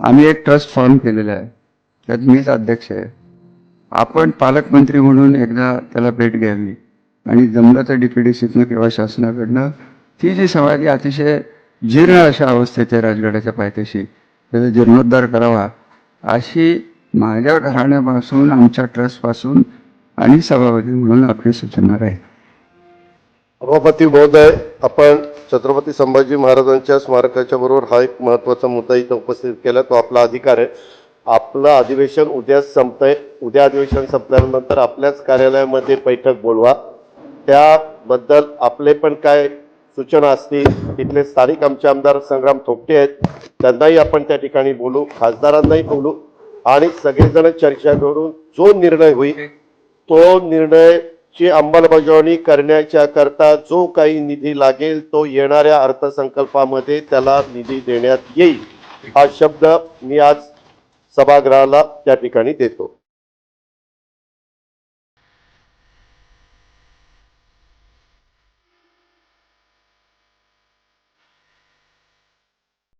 आम्ही एक trust form केलेला आहे. त्यात मीच अध्यक्ष आहे. आपण पालकमंत्री म्हणून एकदा त्याला भेट घ्यावी. आणि जमलं तर डीपीडीसीतनं किंवा शासनाकडनं ती जी समाधी अतिशय जीर्ण अशा अवस्थेत आहे राजगडाच्या पायथ्याशी त्याचा जीर्णोद्धार करावा. अशी माझ्या घराण्यापासून आमच्या ट्रस्टपासून आणि सभापती म्हणून आपली सूचना आहे सभापती महोदय आपण छत्रपती संभाजी महाराजांच्या स्मारकाच्या बरोबर हा एक महत्त्वाचा मुद्दा इथं उपस्थित केला. तो आपला अधिकार आहे. आपलं अधिवेशन उद्या संपतंय. उद्या अधिवेशन संपल्यानंतर आपल्याच कार्यालयामध्ये बैठक बोलवा. त्याबद्दल आपले पण काय सूचना असतील तिथले स्थानिक आमचे आमदार संग्राम थोपटे आहेत. त्यांनाही आपण त्या ठिकाणी बोलू खासदारांनाही बोलू. आणि सगळेजण चर्चा करून जो निर्णय होईल तो ची अंमलबजावणी करण्याच्या करता जो काही निधी लागेल तो येणाऱ्या अर्थसंकल्पामध्ये त्याला निधी देण्यात येईल. हा शब्द मी आज सभागृहाला त्या ठिकाणी देतो.